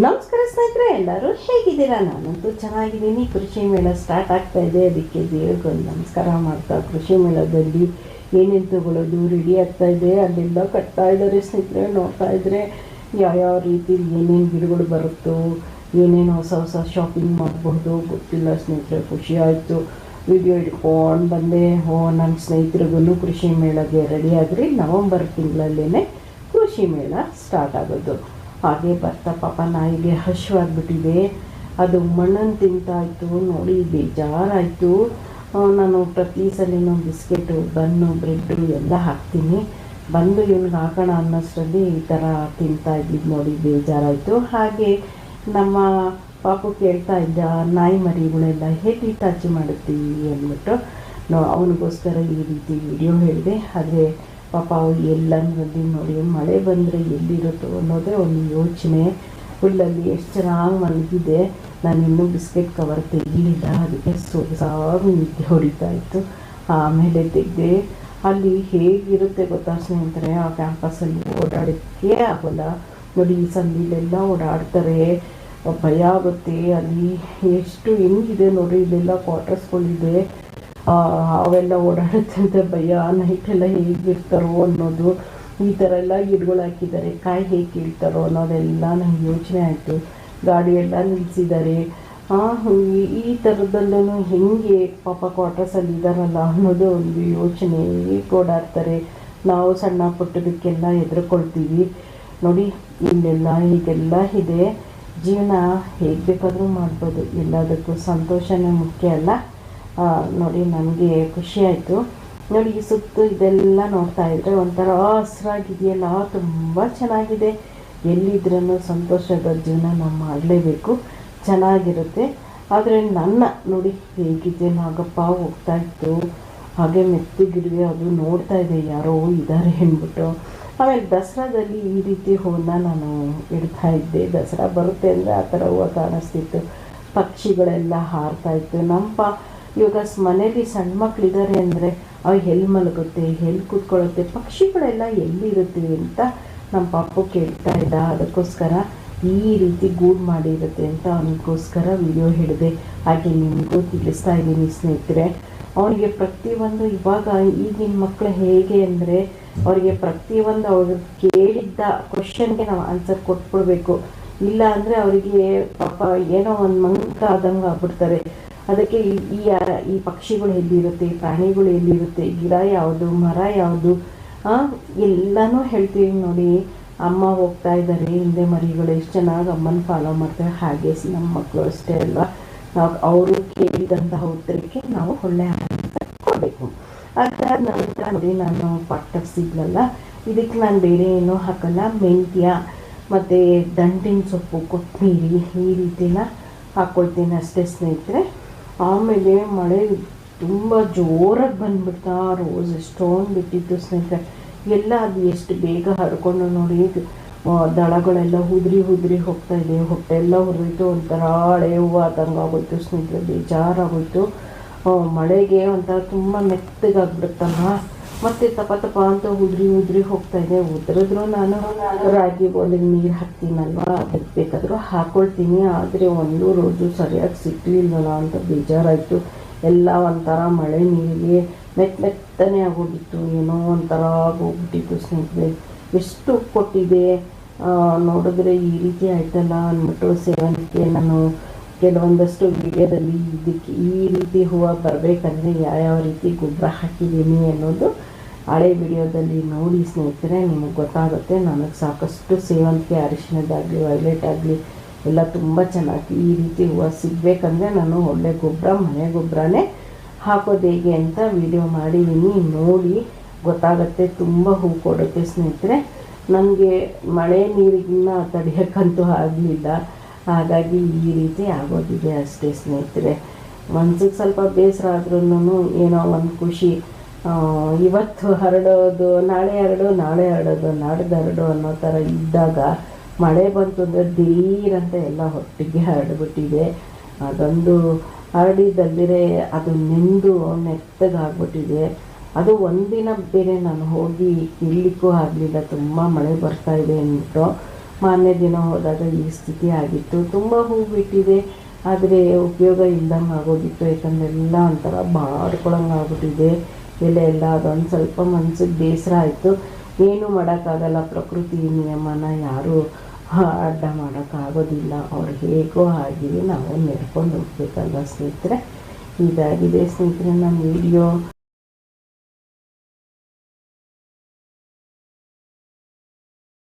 ನಮಸ್ಕಾರ ಸ್ನೇಹಿತರೆ, ಎಲ್ಲರೂ ಹೇಗಿದ್ದೀರಾ? ನಾನಂತೂ ಚೆನ್ನಾಗಿದ್ದೀನಿ. ಕೃಷಿ ಮೇಳ ಸ್ಟಾರ್ಟ್ ಆಗ್ತಾ ಇದೆ. ಅದಕ್ಕೆ ದೇವ್ರಿಗೊಂದು ನಮಸ್ಕಾರ ಮಾಡ್ತಾ, ಕೃಷಿ ಮೇಳದಲ್ಲಿ ಏನೇನು ತಗೊಳ್ಳೋದು ರೆಡಿ ಆಗ್ತಾ ಇದೆ. ಅಲ್ಲೆಲ್ಲ ಕಟ್ತಾ ಇದ್ದಾರೆ ಸ್ನೇಹಿತರೆ, ನೋಡ್ತಾ ಇದ್ರೆ ಯಾವ್ಯಾವ ರೀತಿ ಏನೇನು ಗಿಡಗಳು ಬರುತ್ತೋ, ಏನೇನು ಹೊಸ ಹೊಸ ಶಾಪಿಂಗ್ ಮಾಡಬಹುದು ಗೊತ್ತಿಲ್ಲ ಸ್ನೇಹಿತರೆ, ಖುಷಿ ಆಯಿತು. ವಿಡಿಯೋ ಇಟ್ಕೊಂಡು ಬಂದೆ. ಹೋ ನನ್ನ ಸ್ನೇಹಿತರಿಗೂ ಕೃಷಿ ಮೇಳಗೆ ರೆಡಿ ಆಗ್ರಿ ನವಂಬರ್ ತಿಂಗಳಲ್ಲೇ ಕೃಷಿ ಮೇಳ ಸ್ಟಾರ್ಟ್ ಆಗೋದು. ಹಾಗೆ ಬರ್ತಾ ಪಾಪ ನಾಯಿಗೆ ಹಶುವಾಗ್ಬಿಟ್ಟಿದೆ ಅದು ಮಣ್ಣನ್ನು ತಿಂತಾಯಿತು, ನೋಡಿ ಬೇಜಾರಾಯಿತು. ನಾನು ಪ್ರತಿ ಸಲಿನೂ ಬಿಸ್ಕೆಟು, ಬನ್ನು ಬ್ರೆಡ್ಡು ಎಲ್ಲ ಹಾಕ್ತೀನಿ. ಬಂದು ಇವ್ನಿಗೆ ಹಾಕೋಣ ಅನ್ನೋಷ್ಟರಲ್ಲಿ ಈ ಥರ ತಿಂತಾ ಇದ್ದಿದ್ದು ನೋಡಿ ಬೇಜಾರಾಯಿತು. ಹಾಗೆ ನಮ್ಮ ಪಾಪು ಕೇಳ್ತಾ ಇದ್ದ ನಾಯಿ ಮರಿಗಳೆಲ್ಲ ಹೇಗೆ ಟಚ್ ಮಾಡುತ್ತೀವಿ ಅಂದ್ಬಿಟ್ಟು, ನೋ, ಅವನಿಗೋಸ್ಕರ ಈ ರೀತಿ ವಿಡಿಯೋ ಹೇಳಿದೆ. ಆದರೆ ಪಾಪ ಅವು ಎಲ್ಲ ನೋಡಿ ಮಳೆ ಬಂದರೆ ಎಲ್ಲಿರುತ್ತೋ ಅನ್ನೋದೇ ಒಂದು ಯೋಚನೆ. ಹುಲ್ಲಲ್ಲಿ ಎಷ್ಟು ಚೆನ್ನಾಗಿ ಮಲಗಿದೆ. ನಾನು ಇನ್ನೂ ಬಿಸ್ಕೆಟ್ ಕವರ್ ತೆಗಿಲಿಲ್ಲ, ಅದಕ್ಕೆ ಸೊಸಾಗಿ ನಿದ್ದೆ ಹೊಡಿತಾ ಇತ್ತು. ಆಮೇಲೆ ತೆಗೆದೆ, ಅಲ್ಲಿ ಹೇಗಿರುತ್ತೆ ಗೊತ್ತಾ ಸ್ನೇಹಿತರೆ, ಆ ಕ್ಯಾಂಪಸಲ್ಲಿ ಓಡಾಡೋಕ್ಕೆ ಆಗೋಲ್ಲ. ನೋಡಿ, ಈ ಸಂದಿಲೆಲ್ಲ ಓಡಾಡ್ತಾರೆ. ಭಯ ಆಗುತ್ತೆ. ಅಲ್ಲಿ ಎಷ್ಟು ಹೆಂಗಿದೆ ನೋಡಿ, ಇಲ್ಲೆಲ್ಲ ಕ್ವಾರ್ಟರ್ಸ್ಗಳಿದೆ ಅವೆಲ್ಲ ಓಡಾಡುತ್ತೆ ಭಯ ನೈಟೆಲ್ಲ ಹೇಗಿರ್ತಾರೋ ಅನ್ನೋದು. ಈ ಥರ ಎಲ್ಲ ಗಿಡಗಳು ಹಾಕಿದ್ದಾರೆ. ಕಾಯಿ ಹೇಗೆ ಕೀಳ್ತಾರೋ ಅನ್ನೋದೆಲ್ಲ ನಂಗೆ ಯೋಚನೆ ಆಯಿತು. ಗಾಡಿ ಎಲ್ಲ ನಿಲ್ಲಿಸಿದ್ದಾರೆ ಈ ಥರದಲ್ಲೂ ಹೆಂಗೆ ಪಾಪ ಕ್ವಾರ್ಟರ್ಸಲ್ಲಿ ಇದ್ದಾರಲ್ಲ ಅನ್ನೋದು ಒಂದು ಯೋಚನೆ ಹೇಗೆ ಓಡಾಡ್ತಾರೆ. ನಾವು ಸಣ್ಣ ಪುಟ್ಟದಕ್ಕೆಲ್ಲ ಹೆದರ್ಕೊಳ್ತೀವಿ. ನೋಡಿ, ಇಲ್ಲೆಲ್ಲ ಹೀಗೆಲ್ಲ ಇದೆ. ಜೀವನ ಹೇಗೆ ಬೇಕಾದರೂ ಮಾಡ್ಬೋದು. ಎಲ್ಲದಕ್ಕೂ ಸಂತೋಷನೇ ಮುಖ್ಯ ಅಲ್ಲ? ನೋಡಿ ನನಗೆ ಖುಷಿ ಆಯಿತು. ನೋಡಿ, ಈ ಸುತ್ತು ಇದೆಲ್ಲ ನೋಡ್ತಾ ಇದ್ದರೆ ಒಂಥರ ಹಸ್ರಾಗಿದೆಯಲ್ಲ ತುಂಬ ಚೆನ್ನಾಗಿದೆ. ಎಲ್ಲಿದ್ರೂ ಸಂತೋಷದ ಜೀವನ ನಾವು ಮಾಡಲೇಬೇಕು. ಚೆನ್ನಾಗಿರುತ್ತೆ. ಆದರೆ ನನ್ನ, ನೋಡಿ, ಹೇಗಿದೆ ನಾಗಪ್ಪ, ಹೋಗ್ತಾ ಇತ್ತು. ಹಾಗೆ ಮೆತ್ತಗಿಡಿದೆ ಅದು ನೋಡ್ತಾ ಇದೆ, ಯಾರೋ ಇದ್ದಾರೆ ಅಂದ್ಬಿಟ್ಟು. ಆಮೇಲೆ ದಸರಾದಲ್ಲಿ ಈ ರೀತಿ ಹೂವನ್ನ ನಾನು ಇಡ್ತಾ ಇದ್ದೆ. ದಸರಾ ಬರುತ್ತೆ ಅಂದರೆ ಆ ಥರ ಹೂವು ಕಾಣಿಸ್ತಿತ್ತು. ಪಕ್ಷಿಗಳೆಲ್ಲ ಹಾರ್ತಾ ಇತ್ತು. ನಮ್ಮ ಇವಾಗ ಮನೇಲಿ ಸಣ್ಣ ಮಕ್ಕಳಿದ್ದಾರೆ ಅಂದರೆ ಅವು ಎಲ್ಲಿ ಮಲಗುತ್ತೆ, ಎಲ್ಲಿ ಕೂತ್ಕೊಳ್ಳುತ್ತೆ, ಪಕ್ಷಿಗಳೆಲ್ಲ ಎಲ್ಲಿರುತ್ತೆ ಅಂತ ನಮ್ಮ ಪಾಪು ಕೇಳ್ತಾ ಇದ್ದ. ಅದಕ್ಕೋಸ್ಕರ ಈ ರೀತಿ ಗೂಡು ಮಾಡಿರುತ್ತೆ ಅಂತ ಅವನಿಗೋಸ್ಕರ ವಿಡಿಯೋ ಹಿಡಿದೆ. ಹಾಗೆ ನಿಮಗೂ ತಿಳಿಸ್ತಾ ಇದ್ದೀನಿ ಸ್ನೇಹಿತರೆ. ಅವನಿಗೆ ಪ್ರತಿಯೊಂದು ಇವಾಗ ಈಗಿನ ಮಕ್ಕಳು ಹೇಗೆ ಅಂದರೆ, ಅವರಿಗೆ ಪ್ರತಿಯೊಂದು ಅವ್ರು ಕೇಳಿದ್ದ ಕ್ವಶನ್ಗೆ ನಾವು ಆನ್ಸರ್ ಕೊಟ್ಬಿಡ್ಬೇಕು. ಇಲ್ಲ ಅಂದರೆ ಅವರಿಗೆ ಪಾಪ ಏನೋ ಒಂದು ಮಂಕ ಆದಂಗೆ ಆಗ್ಬಿಡ್ತಾರೆ. ಅದಕ್ಕೆ ಈ- ಈ ಪಕ್ಷಿಗಳು ಎಲ್ಲಿರುತ್ತೆ, ಪ್ರಾಣಿಗಳು ಎಲ್ಲಿರುತ್ತೆ, ಗಿಡ ಯಾವುದು, ಮರ ಯಾವುದು? ಎಲ್ಲನೂ ಹೇಳ್ತೀವಿ ನೋಡಿ. ಅಮ್ಮ ಹೋಗ್ತಾ ಇದ್ದಾರೆ, ಹಿಂದೆ ಮರಿಗಳು ಎಷ್ಟು ಚೆನ್ನಾಗಿ ಅಮ್ಮನ ಫಾಲೋ ಮಾಡ್ತಾರೆ. ಹಾಗೆ ನಮ್ಮ ಮಕ್ಕಳು ಅಷ್ಟೇ ಅಲ್ವಾ? ನಾವು ಅವರು ಕೇಳಿದಂತಹ ಉತ್ತರಕ್ಕೆ ನಾವು ಒಳ್ಳೆ ಆನ್ಸರ್ ಕೊಡಬೇಕು ಅದಾದ ನಂತರ ನೋಡಿ, ನಾನು ಪಟ್ಟಸಿದ್ಲಲ್ಲ ಇದಕ್ಕೆ ನಾನು ಬೇರೆ ಏನೂ ಹಾಕಲ್ಲ. ಮೆಂತ್ಯ ಮತ್ತು ದಂಟಿನ ಸೊಪ್ಪು ಕೊತ್ತಂಬರಿ ಈ ರೀತಿನ ಹಾಕ್ಕೊಳ್ತೀನಿ ಅಷ್ಟೇ ಸ್ನೇಹಿತರೆ. ಆಮೇಲೆ ಮಳೆ ತುಂಬ ಜೋರಾಗಿ ಬಂದ್ಬಿಡ್ತಾ, ರೋಸ್ ಎಷ್ಟೊಂದು ಬಿಟ್ಟಿತ್ತು ಸ್ನೇಹಿತರೆ. ಎಲ್ಲ ಅದು ಎಷ್ಟು ಬೇಗ ಹರ್ಕೊಂಡು ನೋಡಿ ದಳಗಳೆಲ್ಲ ಉದ್ರಿ ಉದ್ರಿ ಹೋಗ್ತಾ ಇದೆ. ಹೊಟ್ಟೆ ಎಲ್ಲ ಹುರಿದು ಒಂಥರ ಹಳೆ ಹೂವು ಆಗೋಯ್ತು ಸ್ನೇಹಿತರೆ. ಬೇಜಾರಾಗೋಯ್ತು. ಮಳೆಗೆ ಒಂಥರ ತುಂಬ ಮೆತ್ತಗಾಗ್ಬಿಡುತ್ತಲ್ವ ಮತ್ತೆ ತಪ ತಪ ಅಂತ ಉದ್ರಿ ಉದ್ರಿ ಹೋಗ್ತಾ ಇದೆ. ಉದ್ರಿದ್ರು ನಾನು ರಾಗಿ ಬೋಲಿಗೆ ನೀರು ಹಾಕ್ತೀನಲ್ವಾ? ಅದಕ್ಕೆ ಬೇಕಾದರೂ ಹಾಕೊಳ್ತೀನಿ. ಆದರೆ ಒಂದು ರೋಜು ಸರಿಯಾಗಿ ಸಿಗ್ಲಿಲ್ವಲ್ಲ ಅಂತ ಬೇಜಾರಾಯಿತು. ಎಲ್ಲ ಒಂಥರ ಮಳೆ ನೀರಿಗೆ ಮೆತ್ತ ಮೆತ್ತನೆ ಆಗೋಗಿತ್ತು. ಏನೋ ಒಂಥರ ಆಗೋಗ್ಬಿಟ್ಟಿತ್ತು ಸ್ನೇಹಿತರೆ. ಎಷ್ಟು ಕೊಟ್ಟಿದೆ? ನೋಡಿದ್ರೆ ಈ ರೀತಿ ಆಯ್ತಲ್ಲ ಅಂದ್ಬಿಟ್ಟು ಸೇವಂತಿಗೆ ನಾನು ಕೆಲವೊಂದಷ್ಟು ವಿಡಿಯೋದಲ್ಲಿ ಇದಕ್ಕೆ ಈ ರೀತಿ ಹೂವು ಬರಬೇಕಂದ್ರೆ ಯಾವ್ಯಾವ ರೀತಿ ಗೊಬ್ಬರ ಹಾಕಿದ್ದೀನಿ ಅನ್ನೋದು ಹಳೆ ವಿಡಿಯೋದಲ್ಲಿ ನೋಡಿ ಸ್ನೇಹಿತರೆ, ನಿಮಗೆ ಗೊತ್ತಾಗುತ್ತೆ, ನನಗೆ ಸಾಕಷ್ಟು ಸೇವಂತಿಗೆ ಅರಿಶಿಣದಾಗಲಿ ವೈಲೆಟ್ ಆಗಲಿ, ಎಲ್ಲ ತುಂಬ ಚೆನ್ನಾಗಿ ಈ ರೀತಿ ಹೂವು ಸಿಗಬೇಕಂದ್ರೆ ನಾನು ಒಳ್ಳೆ ಗೊಬ್ಬರ ಮನೆ ಗೊಬ್ಬರನೇ ಹಾಕೋದು ಹೇಗೆ ಅಂತ ವಿಡಿಯೋ ಮಾಡಿದ್ದೀನಿ ನೋಡಿ ಗೊತ್ತಾಗುತ್ತೆ. ತುಂಬ ಹೂ ಕೊಡುತ್ತೆ ಸ್ನೇಹಿತರೆ. ನನಗೆ ಮಳೆ ನೀರಿಗಿನ್ನ ತಡೆಯೋಕ್ಕಂತೂ ಆಗಲಿಲ್ಲ. ಹಾಗಾಗಿ ಈ ರೀತಿ ಆಗೋದಿದೆ ಅಷ್ಟೇ ಸ್ನೇಹಿತರೆ. ಮನ್ಸಿಗೆ ಸ್ವಲ್ಪ ಬೇಸರ ಆದ್ರೂ ಏನೋ ಒಂದು ಖುಷಿ ಇವತ್ತು ಹರಡೋದು, ನಾಳೆ ಹರಡು, ನಾಳೆ ಹರಡೋದು, ನಾಡ್ದು ಹರಡು ಅನ್ನೋ ಥರ ಇದ್ದಾಗ ಮಳೆ ಬಂತು ಅಂದರೆ ದಿಢೀರಂತ ಎಲ್ಲ ಹೊಟ್ಟಿಗೆ ಹರಡ್ಬಿಟ್ಟಿದೆ. ಅದೊಂದು ಹರಡಿದ್ದಲ್ಲಿರೆ ಅದು ನೆಂದು ನೆತ್ತಗಾಗ್ಬಿಟ್ಟಿದೆ. ಅದು ಒಂದಿನ ಬೇರೆ ನಾನು ಹೋಗಿ ಇರ್ಲಿಕ್ಕೂ ಆಗಲಿಲ್ಲ. ತುಂಬ ಮಳೆ ಬರ್ತಾ ಇದೆ ಅಂದ್ಬಿಟ್ಟು ಮಾರನೇ ದಿನ ಹೋದಾಗ ಈ ಸ್ಥಿತಿ ಆಗಿತ್ತು. ತುಂಬ ಹೂ ಬಿಟ್ಟಿದೆ. ಆದರೆ ಉಪಯೋಗ ಇಲ್ದಂಗೆ ಆಗೋಗಿತ್ತು. ಯಾಕಂದ್ರೆ ಎಲ್ಲ ಒಂಥರ ಬಾಡ್ಕೊಳಂಗೆ ಎಲೆ ಎಲ್ಲ ಅದೊಂದು ಸ್ವಲ್ಪ ಮನ್ಸಿಗೆ ಬೇಸರ ಆಯಿತು. ಏನೂ ಮಾಡೋಕ್ಕಾಗಲ್ಲ, ಪ್ರಕೃತಿ ನಿಯಮನ ಯಾರೂ ಅಡ್ಡ ಮಾಡೋಕ್ಕಾಗೋದಿಲ್ಲ. ಅವ್ರು ಹೇಗೋ ಹಾಗೆ ನಾವು ನಡ್ಕೊಂಡು ಹೋಗ್ಬೇಕಲ್ವ ಸ್ನೇಹಿತರೆ? ಇದಾಗಿದೆ ಸ್ನೇಹಿತರೆ ನಮ್ಮ ವಿಡಿಯೋ.